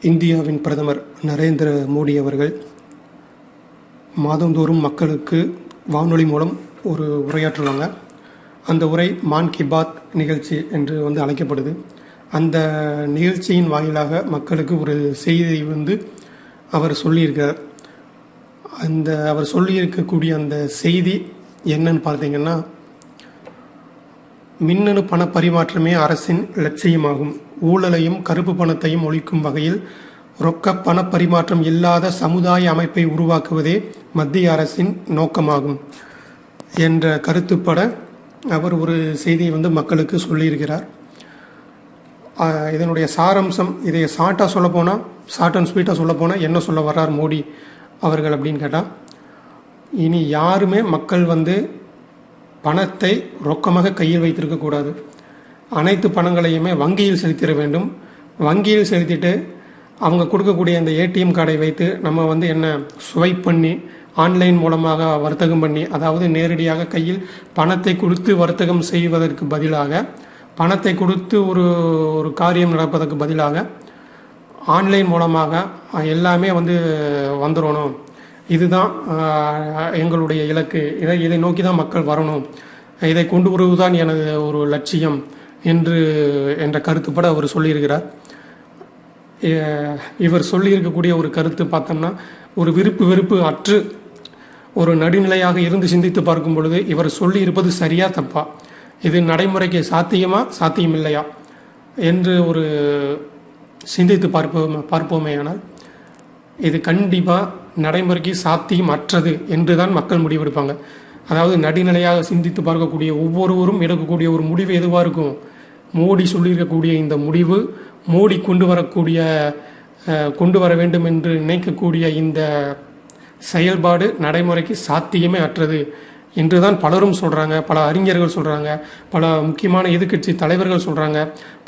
இந்தியாவின் பிரதமர் நரேந்திர மோடி அவர்கள் மாதந்தோறும் மக்களுக்கு வானொலி மூலம் ஒரு உரையாற்றுவாங்க. அந்த உரை மான் கி பாத் நிகழ்ச்சி என்று வந்து அழைக்கப்படுது. அந்த நிகழ்ச்சியின் வாயிலாக மக்களுக்கு ஒரு செய்தியை வந்து அவர் சொல்லியிருக்கார் அந்த அவர் சொல்லியிருக்கக்கூடிய அந்த செய்தி என்னன்னு பார்த்தீங்கன்னா மின்னணு பண பரிமாற்றமே அரசின் லட்சியமாகும். ஊழலையும் கருப்பு பணத்தையும் ஒழிக்கும் வகையில் ரொக்க பண பரிமாற்றம் இல்லாத சமுதாய அமைப்பை உருவாக்குவதே மத்திய அரசின் நோக்கமாகும் என்ற கருத்துப்பட அவர் ஒரு செய்தியை வந்து மக்களுக்கு சொல்லியிருக்கிறார். இதனுடைய சாரம்சம் இதை ஷார்ட்டாக சொல்ல போனால் ஷார்ட் அண்ட் ஸ்வீட்டாக சொல்ல போனால் என்ன சொல்ல வர்றார் மோடி அவர்கள் அப்படின்னு கேட்டால் இனி யாருமே மக்கள் வந்து பணத்தை ரொக்கமாக கையில் வைத்திருக்கக்கூடாது அனைத்து பணங்களையுமே வங்கியில் செலுத்திட வேண்டும். வங்கியில் செலுத்திட்டு அவங்க கொடுக்கக்கூடிய அந்த ஏடிஎம் கார்டை வைத்து நம்ம வந்து என்ன ஸ்வைப் பண்ணி ஆன்லைன் மூலமாக வர்த்தகம் பண்ணி அதாவது நேரடியாக கையில் பணத்தை கொடுத்து வர்த்தகம் செய்வதற்கு பதிலாக பணத்தை கொடுத்து ஒரு ஒரு காரியம் நடப்பதற்கு பதிலாக ஆன்லைன் மூலமாக எல்லாமே வந்து வந்துடணும். இதுதான் எங்களுடைய இலக்கு. இதை இதை நோக்கி தான் மக்கள் வரணும். இதை கொண்டு வருவதுதான் எனது ஒரு லட்சியம். என்று என்ற கருத்துப்பட அவர் சொல்லியிருக்கிறார். இவர் சொல்லியிருக்கக்கூடிய ஒரு கருத்து பார்த்தோம்னா ஒரு விருப்பு வெறுப்பு அற்று ஒரு நடுநிலையாக இருந்து சிந்தித்து பார்க்கும் பொழுது இவர் சொல்லி இருப்பது சரியா தப்பா? இது நடைமுறைக்கு சாத்தியமா சாத்தியம் இல்லையா என்று ஒரு சிந்தித்து பார்ப்போம் பார்ப்போமே ஆனால் இது கண்டிப்பாக நடைமுறைக்கு சாத்தியம் அற்றது என்று தான் மக்கள் முடிவெடுப்பாங்க. அதாவது நடுநிலையாக சிந்தித்து பார்க்கக்கூடிய ஒவ்வொருவரும் எடுக்கக்கூடிய ஒரு முடிவு எதுவாக இருக்கும்? மோடி சொல்லியிருக்கக்கூடிய இந்த முடிவு மோடி கொண்டு வரக்கூடிய கொண்டு வர வேண்டும் என்று நினைக்கக்கூடிய இந்த செயல்பாடு நடைமுறைக்கு சாத்தியமே அற்றது. என்றுதான் பலரும் சொல்றாங்க பல அறிஞர்கள் சொல்றாங்க பல முக்கியமான எதிர்க்கட்சி தலைவர்கள் சொல்றாங்க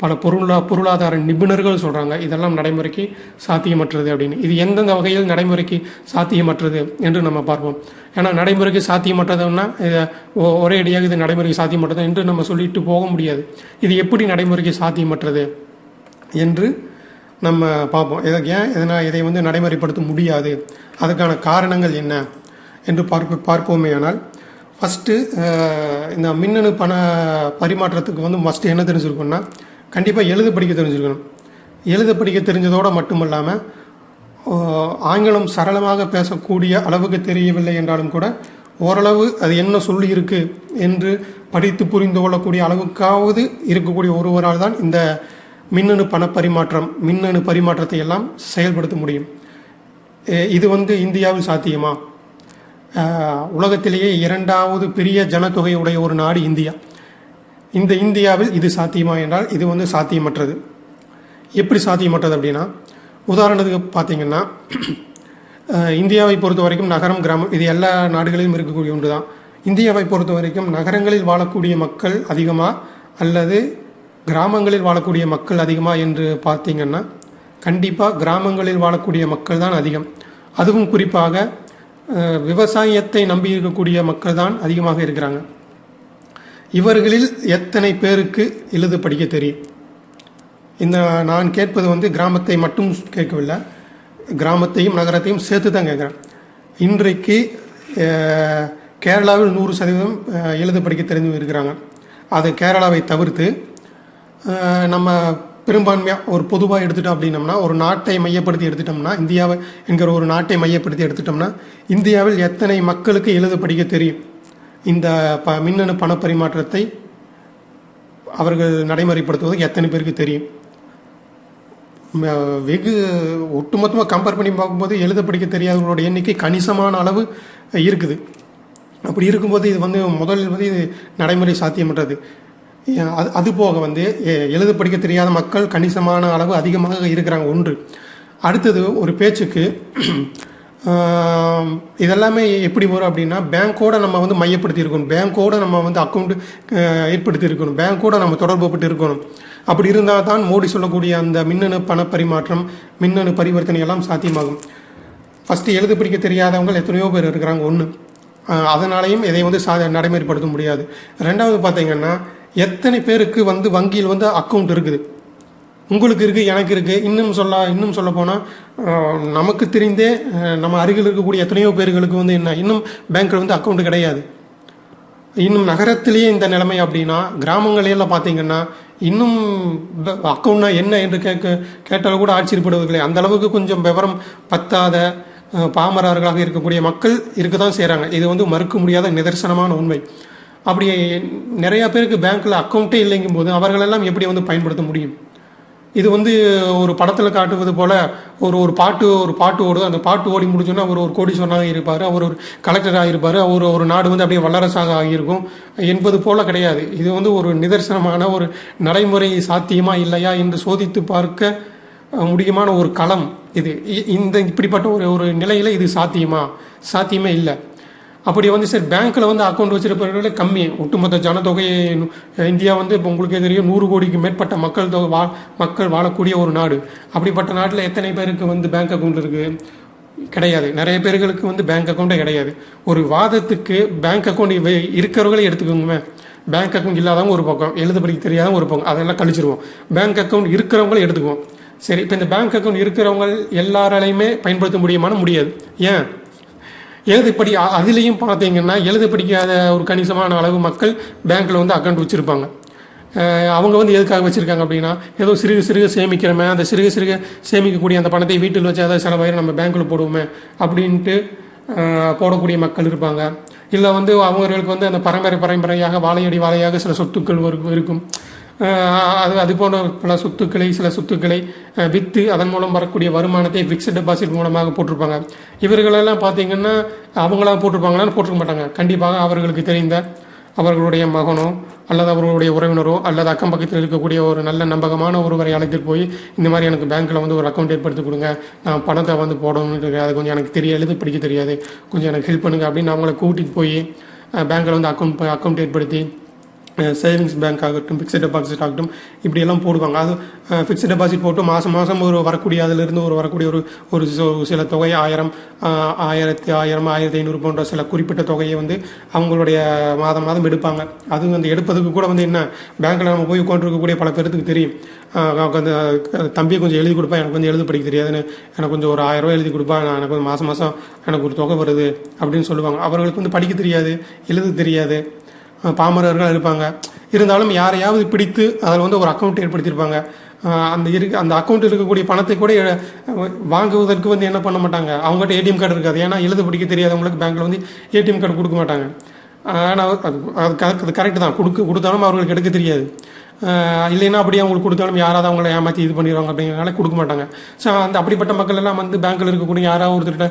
பல பொருளா பொருளாதார நிபுணர்கள் சொல்றாங்க இதெல்லாம் நடைமுறைக்கு சாத்தியமற்றது அப்படின்னு. இது எந்தெந்த வகையில் நடைமுறைக்கு சாத்தியமற்றது என்று நம்ம பார்ப்போம். ஏன்னா நடைமுறைக்கு சாத்தியமற்றதுன்னா ஒரே அடியாக இது நடைமுறைக்கு சாத்தியமற்றது என்று நம்ம சொல்லிட்டு போக முடியாது. இது எப்படி நடைமுறைக்கு சாத்தியமற்றது என்று நம்ம பார்ப்போம். இதை ஏன் இதனால் இதை வந்து நடைமுறைப்படுத்த முடியாது? அதுக்கான காரணங்கள் என்ன? என்று பார்ப்ப பார்ப்போமே ஆனால் ஃபஸ்ட்டு uh, இந்த மின்னணு பண பரிமாற்றத்துக்கு வந்து ஃபஸ்ட்டு என்ன தெரிஞ்சிருக்கணும்னா கண்டிப்பாக எழுத படிக்க தெரிஞ்சுருக்கணும். எழுத படிக்க தெரிஞ்சதோடு மட்டுமல்லாமல் ஆங்கிலம் சரளமாக பேசக்கூடிய அளவுக்கு தெரியவில்லை என்றாலும் கூட ஓரளவு அது என்ன சொல்லியிருக்கு என்று படித்து புரிந்து கொள்ளக்கூடிய அளவுக்காவது இருக்கக்கூடிய ஒருவரால் தான் இந்த மின்னணு பண பரிமாற்றம் மின்னணு பரிமாற்றத்தை எல்லாம் செயல்படுத்த முடியும். இது வந்து இந்தியாவில் சாத்தியமா? உலகத்திலேயே இரண்டாவது பெரிய ஜனத்தொகை உடைய ஒரு நாடு இந்தியா. இந்த இந்தியாவில் இது சாத்தியமா என்றால் இது வந்து சாத்தியமற்றது. எப்படி சாத்தியமற்றது அப்படின்னா உதாரணத்துக்கு பார்த்தீங்கன்னா இந்தியாவை பொறுத்த வரைக்கும் நகரம் கிராமம் இது எல்லா நாடுகளிலும் இருக்கக்கூடிய ஒன்று தான் இந்தியாவை பொறுத்த வரைக்கும் நகரங்களில் வாழக்கூடிய மக்கள் அதிகமாக அல்லது கிராமங்களில் வாழக்கூடிய மக்கள் அதிகமாக என்று பார்த்தீங்கன்னா கண்டிப்பாக கிராமங்களில் வாழக்கூடிய மக்கள் தான் அதிகம். அதுவும் குறிப்பாக விவசாயத்தை நம்பி இருக்கக்கூடிய மக்கள் தான் அதிகமாக இருக்கிறாங்க. இவர்களில் எத்தனை பேருக்கு எழுத படிக்க தெரியும்? இந்த நான் கேட்பது வந்து கிராமத்தை மட்டும் கேட்கவில்லை. கிராமத்தையும் நகரத்தையும் சேர்த்து தான் கேட்குறேன். இன்றைக்கு கேரளாவில் நூறு சதவீதம் எழுத படிக்க தெரிஞ்சு இருக்கிறாங்க. அது கேரளாவை தவிர்த்து நம்ம பெரும்பான்மையாக ஒரு பொதுவாக எடுத்துட்டோம் அப்படின்னம்னா ஒரு நாட்டை மையப்படுத்தி எடுத்துட்டோம்னா இந்தியாவை என்கிற ஒரு நாட்டை மையப்படுத்தி எடுத்துட்டோம்னா இந்தியாவில் எத்தனை மக்களுக்கு எழுத படிக்க தெரியும்? இந்த ப மின்னணு பணப்பரிமாற்றத்தை அவர்கள் நடைமுறைப்படுத்துவதற்கு எத்தனை பேருக்கு தெரியும்? வெகு ஒட்டுமொத்தமாக கம்பேர் பண்ணி பார்க்கும்போது எழுத படிக்க தெரியாதவங்களோட எண்ணிக்கை கணிசமான அளவு இருக்குது. அப்படி இருக்கும்போது இது வந்து முதலில் வந்து இது நடைமுறை சாத்தியமற்றது. அது அது போக வந்து எ- எழுத படிக்க தெரியாத மக்கள் கணிசமான அளவு அதிகமாக இருக்கிறாங்க. ஒன்று. அடுத்தது ஒரு பேச்சுக்கு இதெல்லாமே எப்படி வரும் அப்படின்னா பேங்க்கோடு நம்ம வந்து மையப்படுத்தி இருக்கணும். பேங்க்கோட நம்ம வந்து அக்கௌண்ட் ஏற்படுத்தி இருக்கணும். பேங்க்கோட நம்ம தொடர்புப்பட்டு இருக்கணும். அப்படி இருந்தால் தான் மோடி சொல்லக்கூடிய அந்த மின்னணு பண பரிமாற்றம் மின்னணு பரிவர்த்தனை எல்லாம் சாத்தியமாகும். ஃபஸ்ட்டு எழுத படிக்க தெரியாதவங்க எத்தனையோ பேர் இருக்கிறாங்க. ஒன்று. அதனாலையும் இதை வந்து சா நடைமுறைப்படுத்த முடியாது. ரெண்டாவது பார்த்தீங்கன்னா எத்தனை பேருக்கு வந்து வங்கியில் வந்து அக்கௌண்ட் இருக்குது? உங்களுக்கு இருக்குது எனக்கு இருக்குது இன்னும் சொல்ல இன்னும் சொல்ல போனால் நமக்கு தெரிந்தே நம்ம அருகில் இருக்கக்கூடிய எத்தனையோ பேர்களுக்கு வந்து என்ன இன்னும் பேங்க்கில் வந்து அக்கௌண்ட் கிடையாது. இன்னும் நகரத்திலேயே இந்த நிலைமை அப்படின்னா கிராமங்களில் பார்த்தீங்கன்னா இன்னும் அக்கௌண்ட்னா என்ன என்று கேட்க கேட்டால் கூட ஆச்சரியப்படுவதில்லை. அந்த அளவுக்கு கொஞ்சம் விவரம் பத்தாத பாமரர்களாக இருக்கக்கூடிய மக்கள் இருக்க தான் செய்கிறாங்க இது வந்து மறுக்க முடியாத நிதர்சனமான உண்மை. அப்படி நிறைய பேருக்கு பேங்க்கில் அக்கௌண்ட்டே இல்லைங்கும் போது அவர்களெல்லாம் எப்படி வந்து பயன்படுத்த முடியும்? இது வந்து ஒரு படத்தில் காட்டுவது போல் ஒரு ஒரு பாட்டு ஒரு பாட்டு ஓடும் அந்த பாட்டு ஓடி முடிச்சோன்னா அவர் ஒரு கோடீஸ்வரனாக இருப்பார். அவர் ஒரு கலெக்டராக இருப்பார். அவர் ஒரு நாடு வந்து அப்படியே வல்லரசாக ஆகியிருக்கும். என்பது போல் கிடையாது. இது வந்து ஒரு நிதர்சனமான ஒரு நடைமுறை சாத்தியமா இல்லையா என்று சோதித்து பார்க்க முடியுமான ஒரு களம் இது. இ- இந்த இப்படிப்பட்ட ஒரு ஒரு நிலையில் இது சாத்தியமா? சாத்தியமே இல்லை. அப்படி வந்து சரி பேங்க்கில் வந்து அக்கௌண்ட் வச்சிருப்பவர்களே கம்மி. ஒட்டுமொத்த ஜனத்தொகையை இந்தியா வந்து இப்போ உங்களுக்கே தெரியும் நூறு கோடிக்கு மேற்பட்ட மக்கள் தொகை வா மக்கள் வாழக்கூடிய ஒரு நாடு. அப்படிப்பட்ட நாட்டில் எத்தனை பேருக்கு வந்து பேங்க் அக்கௌண்ட் இருக்குது கிடையாது. நிறைய பேர்களுக்கு வந்து பேங்க் அக்கௌண்ட்டே கிடையாது. ஒரு வாதத்துக்கு பேங்க் அக்கௌண்ட் இருக்கிறவங்களே எடுத்துக்கோங்க. பேங்க் அக்கௌண்ட் இல்லாதவங்க ஒரு பக்கம் எழுத படிக்க தெரியாதவங்க ஒரு பக்கம் அதெல்லாம் கழிச்சிருவோம். பேங்க் அக்கௌண்ட் இருக்கிறவங்களே எடுத்துக்குவோம். சரி இப்போ இந்த பேங்க் அக்கௌண்ட் இருக்கிறவங்க எல்லாராலையுமே பயன்படுத்த முடியுமான முடியாது. ஏன்? எழுதுப்படி அதுலேயும் பார்த்தீங்கன்னா எழுத படிக்காத ஒரு கணிசமான அளவு மக்கள் பேங்க்கில் வந்து அக்கௌண்ட் வச்சுருப்பாங்க. அவங்க வந்து எதுக்காக வச்சுருக்காங்க அப்படின்னா ஏதோ சிறுக சிறுக சேமிக்கிறோமே அந்த சிறுக சிறுக சேமிக்கக்கூடிய அந்த பணத்தை வீட்டில் வச்சு ஏதாவது செலவாயிரம் நம்ம பேங்க்கில் போடுவோமே அப்படின்ட்டு போடக்கூடிய மக்கள் இருப்பாங்க. இல்லை வந்து அவங்களுக்கு வந்து அந்த பரம்பரை பரம்பரையாக வாழையடி வாழையாக சில சொத்துக்கள் இருக்கும். அது அது போன்ற பல சொத்துக்களை சில சொத்துக்களை விற்று அதன் மூலம் வரக்கூடிய வருமானத்தை ஃபிக்ஸட் டெபாசிட் மூலமாக போட்டிருப்பாங்க. இவர்களெல்லாம் பார்த்தீங்கன்னா அவங்களாம் போட்டிருப்பாங்களான்னு போட்டிருக்க மாட்டாங்க. கண்டிப்பாக அவர்களுக்கு தெரிந்த அவர்களுடைய மகனோ அல்லது அவர்களுடைய உறவினரோ அல்லது அக்கம் பக்கத்தில் இருக்கக்கூடிய ஒரு நல்ல நம்பகமான ஒருவரை அழைத்துட்டு போய் இந்த மாதிரி எனக்கு பேங்க்கில் வந்து ஒரு அக்கௌண்ட் ஏற்படுத்தி கொடுங்க. நான் பணத்தை வந்து போடணும்னு இருக்கேன் அது கொஞ்சம் எனக்கு தெரிய எழுத படிக்க தெரியாது. கொஞ்சம் எனக்கு ஹெல்ப் பண்ணுங்க அப்படின்னு அவங்கள கூட்டிகிட்டு போய் பேங்க்கில் வந்து அக்கௌண்ட் அக்கௌண்ட் ஏற்படுத்தி சேவிங்ஸ் பேங்க் ஆகட்டும் ஃபிக்ஸட் டெபாசிட் ஆகட்டும் இப்படியெல்லாம் போடுவாங்க. அது ஃபிக்ஸட் டெபாசிட் போட்டு மாதம் மாதம் ஒரு வரக்கூடிய அதிலிருந்து ஒரு வரக்கூடிய ஒரு ஒரு சில- தொகை ஆயிரம் ஆயிரத்தி ஆயிரம் ஆயிரத்தி ஐநூறு போன்ற சில குறிப்பிட்ட தொகையை வந்து அவங்களுடைய மாதம் மாதம் எடுப்பாங்க. அது வந்து எடுப்பதுக்கு கூட வந்து என்ன பேங்க்கில் நம்ம போய் உட்காந்துருக்கக்கூடிய பல பேருக்கு தெரியும். அந்த தம்பியை கொஞ்சம் எழுதி கொடுப்பா எனக்கு வந்து எழுத படிக்க தெரியாதுன்னு எனக்கு கொஞ்சம் ஒரு ஆயிரம் ரூபாய் எழுதி கொடுப்பா நான் எனக்கு வந்து மாதம் மாதம் எனக்கு ஒரு தொகை வருது அப்படின்னு சொல்லுவாங்க. அவர்களுக்கு வந்து படிக்க தெரியாது எழுத தெரியாது. பாமரர்கள் இருப்பாங்க. இருந்தாலும் யாரையாவது பிடித்து அதில் வந்து ஒரு அக்கௌண்ட் ஏற்படுத்தியிருப்பாங்க. அந்த இருக்கு அந்த அக்கௌண்ட் இருக்கக்கூடிய பணத்தை கூட வாங்குவதற்கு வந்து என்ன பண்ண மாட்டாங்க. அவங்ககிட்ட ஏடிஎம் கார்டு இருக்காது. ஏன்னா எழுத படிக்க தெரியாதவங்களுக்கு பேங்க்கில் வந்து ஏடிஎம் கார்டு கொடுக்க மாட்டாங்க. ஆனால் அது அது அது கரெக்ட் தான். கொடுக்க கொடுத்தாலும் அவர்களுக்கு எடுக்க தெரியாது. இல்லைன்னா அப்படியே அவங்களுக்கு கொடுத்தாலும் யாராவது அவங்கள ஏமாற்றி இது பண்ணிடுவாங்க அப்படிங்கிறனால கொடுக்க மாட்டாங்க. ஸோ அந்த அப்படிப்பட்ட மக்கள் எல்லாம் வந்து பேங்க்கில் இருக்கக்கூடிய யாராவது ஒருத்தர்கிட்ட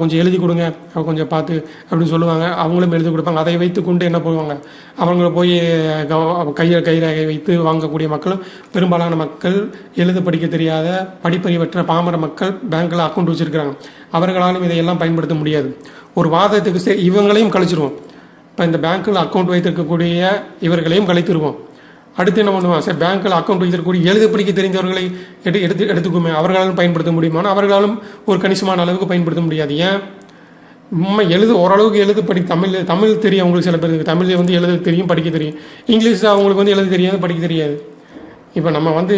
கொஞ்சம் எழுதி கொடுங்க கொஞ்சம் பார்த்து அப்படின்னு சொல்லுவாங்க. அவங்களும் எழுதி கொடுப்பாங்க. அதை வைத்து கொண்டு என்ன பண்ணுவாங்க? அவங்கள போய் கையில் கைரேகை வைத்து வாங்கக்கூடிய மக்களும் பெரும்பாலான மக்கள் எழுத படிக்க தெரியாத படிப்பறிவற்ற பாமர மக்கள் பேங்க்கில் அக்கௌண்ட் வச்சுருக்கிறாங்க. அவர்களாலும் இதையெல்லாம் பயன்படுத்த முடியாது. ஒரு வாதத்துக்கு சே இவங்களையும் கழிச்சிருவோம். இப்போ இந்த பேங்க்கில் அக்கௌண்ட் வைத்திருக்கக்கூடிய இவர்களையும் கழித்திருவோம். அடுத்து என்ன பண்ணுவான் சரி பேங்க்கில் அக்கௌண்ட் வைத்திருக்கக்கூடிய எழுத படிக்க தெரிந்தவர்களை எடு எடுத்து எடுத்துக்குமே. அவர்களாலும் பயன்படுத்த முடியுமானா அவர்களாலும் ஒரு கணிசமான அளவுக்கு பயன்படுத்த முடியாது. ஏன்? உண்மை எழுத ஓரளவுக்கு எழுத படி தமிழ் தமிழ் தெரியும். அவங்களுக்கு சில பேருக்கு தமிழ் வந்து எழுத தெரியும் படிக்க தெரியும். இங்கிலீஷ் அவங்களுக்கு வந்து எழுத தெரியாது படிக்க தெரியாது. இப்போ நம்ம வந்து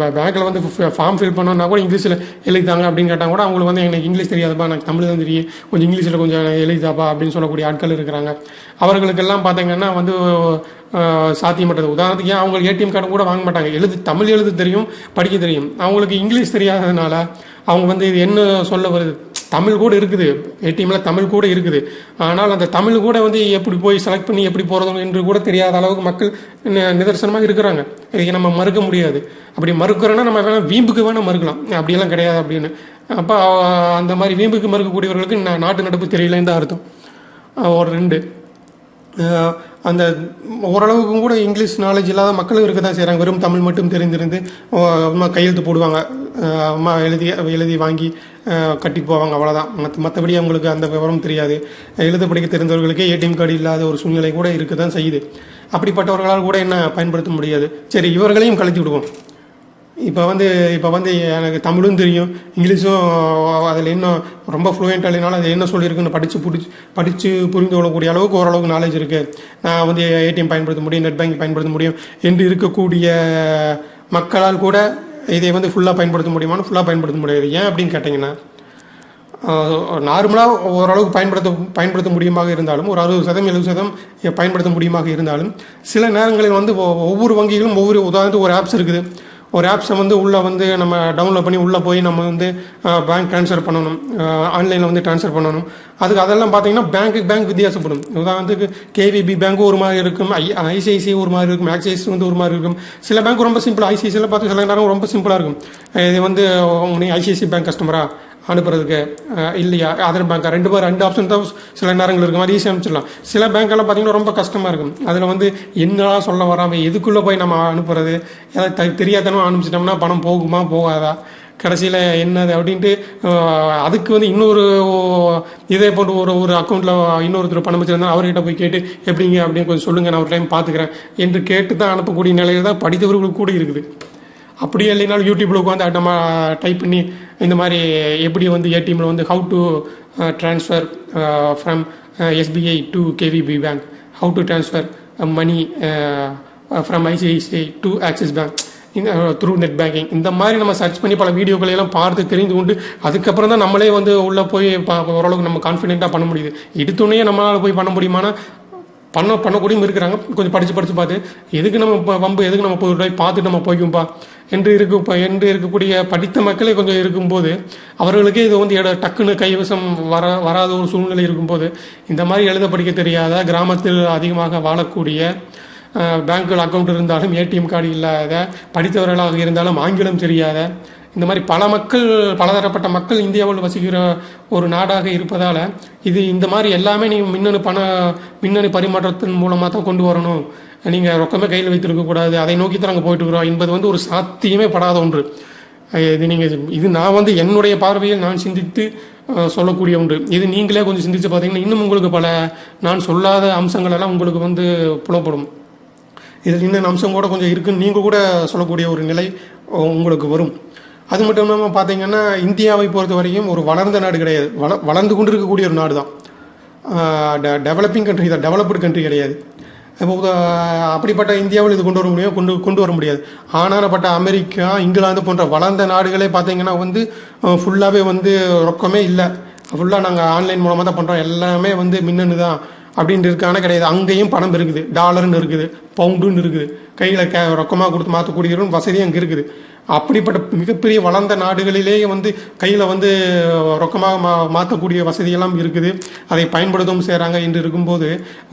பேங்க்கில் வந்து ஃபார்ம் ஃபில் பண்ணோம்னா கூட இங்கிலீஷில் எழுதித்தாங்க அப்படின்னு கேட்டால் கூட அவங்களுக்கு வந்து எனக்கு இங்கிலீஷ் தெரியாதுப்பா எனக்கு தமிழ் தான் தெரியும். கொஞ்சம் இங்கிலீஷில் கொஞ்சம் எழுதிதாப்பா அப்படின்னு சொல்லக்கூடிய ஆட்கள் இருக்கிறாங்க. அவர்களுக்கெல்லாம் பார்த்தீங்கன்னா வந்து சாத்தியமற்றது. உதாரணத்துக்கு ஏன் அவங்க ஏடிஎம் கார்டு கூட வாங்க மாட்டாங்க. எழுது தமிழ் எழுது தெரியும் படிக்க தெரியும். அவங்களுக்கு இங்கிலீஷ் தெரியாததுனால அவங்க வந்து இது என்ன சொல்ல வருது? தமிழ் கூட இருக்குது. ஏடிஎம்ல தமிழ் கூட இருக்குது. ஆனால் அந்த தமிழ் கூட வந்து எப்படி போய் செலக்ட் பண்ணி எப்படி போகிறது என்று கூட தெரியாத அளவுக்கு மக்கள் நிதர்சனமாக இருக்கிறாங்க. இதை நம்ம மறுக்க முடியாது. அப்படி மறுக்கிறோன்னா நம்ம வேணால் வீம்புக்கு வேணால் மறுக்கலாம். அப்படியெல்லாம் கிடையாது அப்படின்னு. அப்போ அந்த மாதிரி வீம்புக்கு மறுக்கக்கூடியவர்களுக்கு நான் நாட்டு நடப்பு தெரியலேன்னு தான் அர்த்தம். ஒரு ரெண்டு. அந்த ஓரளவுக்கும் கூட இங்கிலீஷ் நாலேஜ் இல்லாத மக்களும் இருக்க தான் செய்கிறாங்க வெறும் தமிழ் மட்டும் தெரிந்திருந்து கையெழுத்து போடுவாங்க. அம்மா எழுதி எழுதி வாங்கி கட்டி கட்டிட்டு போவாங்க அவ்வளோதான் மற்ற மற்றபடி அவங்களுக்கு அந்த விவரம் தெரியாது. எழுத படிக்க தெரிந்தவர்களுக்கே ஏடிஎம் கார்டு இல்லாத ஒரு சூழ்நிலை கூட இருக்க தான் செய்யுது. அப்படிப்பட்டவர்களால் கூட என்ன பயன்படுத்த முடியாது. சரி இவர்களையும் கழித்து விடுவோம். இப்போ வந்து இப்போ வந்து எனக்கு தமிழும் தெரியும் இங்கிலீஷும் அதில் இன்னும் ரொம்ப ஃப்ளூயண்ட் இல்லைனாலும் அது என்ன சொல்லியிருக்குன்னு படித்து பிடிச்சி படித்து புரிந்து கொள்ளக்கூடிய அளவுக்கு ஓரளவுக்கு நாலேஜ் இருக்குது நான் வந்து ஏடிஎம் பயன்படுத்த முடியும் நெட் பேங்கிங் பயன்படுத்த முடியும் என்று இருக்கக்கூடிய மக்களால் கூட இதை வந்து ஃபுல்லாக பயன்படுத்த முடியுமான்னு ஃபுல்லாக பயன்படுத்த முடியாது. ஏன் அப்படின்னு கேட்டிங்கன்னா நார்மலாக ஓரளவுக்கு பயன்படுத்த பயன்படுத்த முடியுமாக இருந்தாலும் ஒரு அறுபது சதம் எழுபது சதம் பயன்படுத்த முடியுமாக இருந்தாலும் சில நேரங்களில் வந்து ஒவ்வொரு வங்கிகளும் ஒவ்வொரு உதாரணத்துக்கு ஒரு ஆப்ஸ் இருக்குது. ஒரு ஆப்ஸை வந்து உள்ளே வந்து நம்ம டவுன்லோட் பண்ணி உள்ளே போய் நம்ம வந்து பேங்க் ட்ரான்ஸ்ஃபர் பண்ணணும். ஆன்லைனில் வந்து ட்ரான்ஸ்ஃபர் பண்ணணும். அதுக்கு அதெல்லாம் பார்த்தீங்கன்னா பேங்க்குக்கு பேங்க் வித்தியாசப்படும். உதாரணத்துக்கு கேவிபி பேங்க் ஒரு மாதிரி இருக்கும். ஐ ஐசிஐசி ஒரு மாதிரி இருக்கும். ஆக்சிஐசி வந்து ஒரு மாதிரி இருக்கும். சில பேங்க் ரொம்ப சிம்பிள் ஐசிஐசியில் பார்த்து சில நேரம் ரொம்ப சிம்பிளாக இருக்கும். இது வந்து நீ ஐசிஐசி பேங்க் கஸ்டமரா அனுப்புறதுக்கு இல்லையா? அதர் பேங்க் ரெண்டு பேர் ரெண்டு ஆப்ஷன் தான் சில நேரங்கள் இருக்கும். அது ஈஸியாக அனுப்பிச்சிடலாம். சில பேங்க்கெல்லாம் பார்த்தீங்கன்னா ரொம்ப கஷ்டமாக இருக்கும். அதில் வந்து என்னெல்லாம் சொல்ல வராமல் எதுக்குள்ளே போய் நம்ம அனுப்புறது? ஏதாவது த- அனுப்பிச்சிட்டோம்னா பணம் போகுமா போகாதா? கடைசியில் என்னது அப்படின்ட்டு அதுக்கு வந்து இன்னொரு இதே போட்டு ஒரு ஒரு அக்கௌண்ட்டில் இன்னொருத்தர் பணம் வச்சுருந்தா அவர்கிட்ட போய் கேட்டு எப்படிங்க அப்படின்னு கொஞ்சம் சொல்லுங்கள் நான் ஒரு டைம் பார்த்துக்கிறேன் என்று கேட்டு தான் அனுப்பக்கூடிய நிலையில் தான் படித்தவர்கள் கூட இருக்குது. அப்படியே இல்லைனாலும் யூடியூப்ல உட்காந்து நம்ம டைப் பண்ணி இந்த மாதிரி எப்படி வந்து ஏடிஎம்ல வந்து how to transfer from SBI to KVB bank how to transfer money from ICICI to Axis bank இந்த த்ரூ நெட் பேங்கிங் இந்த மாதிரி நம்ம சர்ச் பண்ணி பல வீடியோக்களையெல்லாம் பார்த்து தெரிந்து கொண்டு அதுக்கப்புறம் தான் நம்மளே வந்து உள்ளே போய் ஓரளவுக்கு நம்ம கான்ஃபிடென்ட்டாக பண்ண முடியுது. எடுத்தோடனே நம்மளால் போய் பண்ண முடியுமானா பண்ண பண்ணக்கூடியும் இருக்கிறாங்க. கொஞ்சம் படித்து படித்து பார்த்து எதுக்கு நம்ம இப்போ வம்பு எதுக்கு நம்ம போய் போய் பார்த்துட்டு நம்ம போய்க்கும்பா? என்று இருக்கு இப்போ என்று இருக்கக்கூடிய படித்த மக்களே கொஞ்சம் இருக்கும்போது அவர்களுக்கே இது வந்து எட டக்குன்னு கைவசம் வர வராத ஒரு சூழ்நிலை இருக்கும்போது இந்த மாதிரி எழுத படிக்க தெரியாத கிராமத்தில் அதிகமாக வாழக்கூடிய பேங்க்கில் அக்கௌண்ட் இருந்தாலும் ஏடிஎம் கார்டு இல்லாத படித்தவர்களாக இருந்தாலும் ஆங்கிலம் தெரியாத இந்த மாதிரி பல மக்கள் பலதரப்பட்ட மக்கள் இந்தியாவில் வசிக்கிற ஒரு நாடாக இருப்பதால் இது இந்த மாதிரி எல்லாமே நீங்கள் மின்னணு பண மின்னணு பரிமாற்றத்தின் மூலமாக தான் கொண்டு வரணும். நீங்கள் ரொக்கமே கையில் வைத்திருக்கக்கூடாது அதை நோக்கி தான் நாங்கள் போயிட்டுருக்கிறோம். என்பது வந்து ஒரு சாத்தியமே படாத ஒன்று. இது நீங்கள் இது நான் வந்து என்னுடைய பார்வையில் நான் சிந்தித்து சொல்லக்கூடிய ஒன்று. இது நீங்களே கொஞ்சம் சிந்திச்சு பார்த்தீங்கன்னா இன்னும் உங்களுக்கு பல நான் சொல்லாத அம்சங்கள் எல்லாம் உங்களுக்கு வந்து புலப்படும். இதில் இன்னும் அம்சம் கூட கொஞ்சம் இருக்குன்னு நீங்கள் கூட சொல்லக்கூடிய ஒரு நிலை உங்களுக்கு வரும். அது மட்டும் இல்லாமல் பார்த்தீங்கன்னா இந்தியாவை பொறுத்த வரைக்கும் ஒரு வளர்ந்த நாடு கிடையாது. வள வளர்ந்து கொண்டு இருக்கக்கூடிய ஒரு நாடு தான் டெவலப்பிங் கண்ட்ரி தான் டெவலப்டு கண்ட்ரி கிடையாது. இப்போ அப்படிப்பட்ட இந்தியாவில் இது கொண்டு வர முடியும் கொண்டு கொண்டு வர முடியாது. ஆனாரப்பட்ட அமெரிக்கா இங்கிலாந்து போன்ற வளர்ந்த நாடுகளே பார்த்தீங்கன்னா வந்து ஃபுல்லாகவே வந்து ரொக்கமே இல்லை. ஃபுல்லாக நாங்கள் ஆன்லைன் மூலமாக தான் பண்ணுறோம் எல்லாமே வந்து மின்னணு தான் அப்படின்ட்டு இருக்கான கிடையாது. அங்கேயும் பணம் இருக்குது. டாலர்னு இருக்குது. பவுண்டுன்னு இருக்குது. கையில் கே ரொக்கமாக கொடுத்து மாற்றக்கூடிய வசதி அங்கே இருக்குது. அப்படிப்பட்ட மிகப்பெரிய வளர்ந்த நாடுகளிலேயே வந்து கையில் வந்து ரொக்கமாக மா மாற்றக்கூடிய வசதியெல்லாம் இருக்குது. அதை பயன்படுத்தவும் செய்கிறாங்க என்று இருக்கும்போது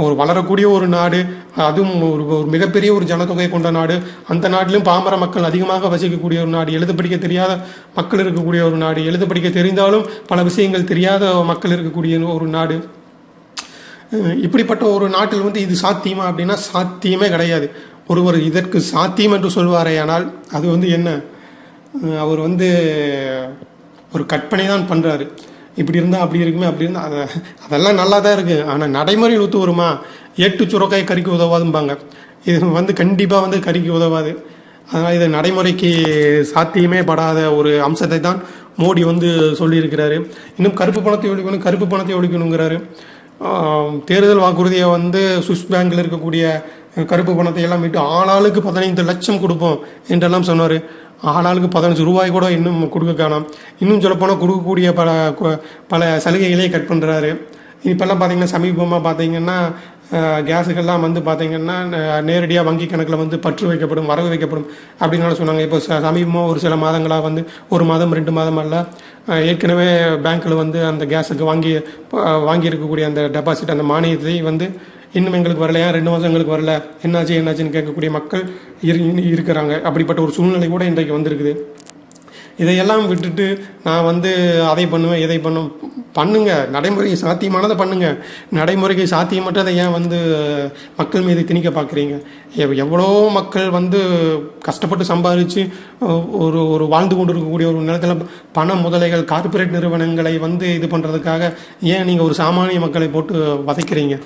ஒரு வளரக்கூடிய ஒரு நாடு அதுவும் ஒரு ஒரு மிகப்பெரிய ஒரு ஜனத்தொகை கொண்ட நாடு அந்த நாட்டிலும் பாமர மக்கள் அதிகமாக வசிக்கக்கூடிய ஒரு நாடு எழுத படிக்க தெரியாத மக்கள் இருக்கக்கூடிய ஒரு நாடு எழுத படிக்க தெரிந்தாலும் பல விஷயங்கள் தெரியாத மக்கள் இருக்கக்கூடிய ஒரு நாடு. இப்படிப்பட்ட ஒரு நாட்டில் வந்து இது சாத்தியமா அப்படின்னா சாத்தியமே கிடையாது. ஒருவர் இதற்கு சாத்தியம் என்று சொல்வாரேயானால் அது வந்து என்ன? அவர் வந்து ஒரு கற்பனை தான் பண்ணுறாரு இப்படி இருந்தால் அப்படி இருக்குமே அப்படி இருந்தால் அதை அதெல்லாம் நல்லா தான் இருக்குது ஆனால் நடைமுறையில் ஒத்து வருமா எட்டு சுரக்காய் கறிக்கு உதவாதும்பாங்க. இது வந்து கண்டிப்பாக வந்து கறிக்கு உதவாது. அதனால் இது நடைமுறைக்கு சாத்தியமே படாத ஒரு அம்சத்தை தான் மோடி வந்து சொல்லியிருக்கிறாரு. இன்னும் கருப்பு பணத்தை ஒழிக்கணும் கருப்பு பணத்தை ஒழிக்கணுங்கிறாரு. தேர்தல் வாக்குறுதியை வந்து சுவிஸ் பேங்கில் இருக்கக்கூடிய கருப்பு பணத்தை எல்லாம் விட்டு ஆளாளுக்கு பதினைந்து லட்சம் கொடுப்போம் என்றெல்லாம் சொன்னார். ஆளாளுக்கு பதினஞ்சு ரூபாய் கூட இன்னும் கொடுக்க காணும். இன்னும் சொல்லப்போனால் கொடுக்கக்கூடிய பல பல சலுகைகளே கட் பண்ணுறாரு இப்போல்லாம் பார்த்தீங்கன்னா சமீபமாக பார்த்தீங்கன்னா கேஸுக்கெல்லாம் வந்து பார்த்தீங்கன்னா நேரடியாக வங்கி கணக்கில் வந்து பற்று வைக்கப்படும் வரவு வைக்கப்படும் அப்படின்னு சொன்னாங்க. இப்போ ச- சமீபமாக ஒரு சில மாதங்களாக வந்து ஒரு மாதம் ரெண்டு மாதம் அல்ல ஏற்கனவே பேங்க்கில் வந்து அந்த கேஸுக்கு வாங்கி வாங்கியிருக்கக்கூடிய வாங்கி இருக்கக்கூடிய அந்த டெபாசிட் அந்த மானியத்தை வந்து இன்னும் எங்களுக்கு வரலையா ரெண்டு மாதம் எங்களுக்கு வரல? என்னாச்சு என்னாச்சுன்னு கேட்கக்கூடிய மக்கள் இரு- இருக்கிறாங்க. அப்படிப்பட்ட ஒரு சூழ்நிலை கூட இன்றைக்கு வந்திருக்குது. இதையெல்லாம் விட்டுட்டு நான் வந்து அதை பண்ணுவேன் இதை பண்ணும் பண்ணுங்க நடைமுறை சாத்தியமானதை பண்ணுங்க. நடைமுறைக்கு சாத்தியமற்றதை ஏன் வந்து மக்கள் மீது திணிக்க பார்க்குறீங்க? எவ்வளோ மக்கள் வந்து கஷ்டப்பட்டு சம்பாதிச்சு ஒரு ஒரு வாழ்ந்து கொண்டு இருக்கக்கூடிய ஒரு நேரத்தில் பண முதலைகள் கார்ப்பரேட் நிறுவனங்களை வந்து இது பண்ணுறதுக்காக ஏன் நீங்கள் ஒரு சாமானிய மக்களை போட்டு வதைக்கிறீங்க?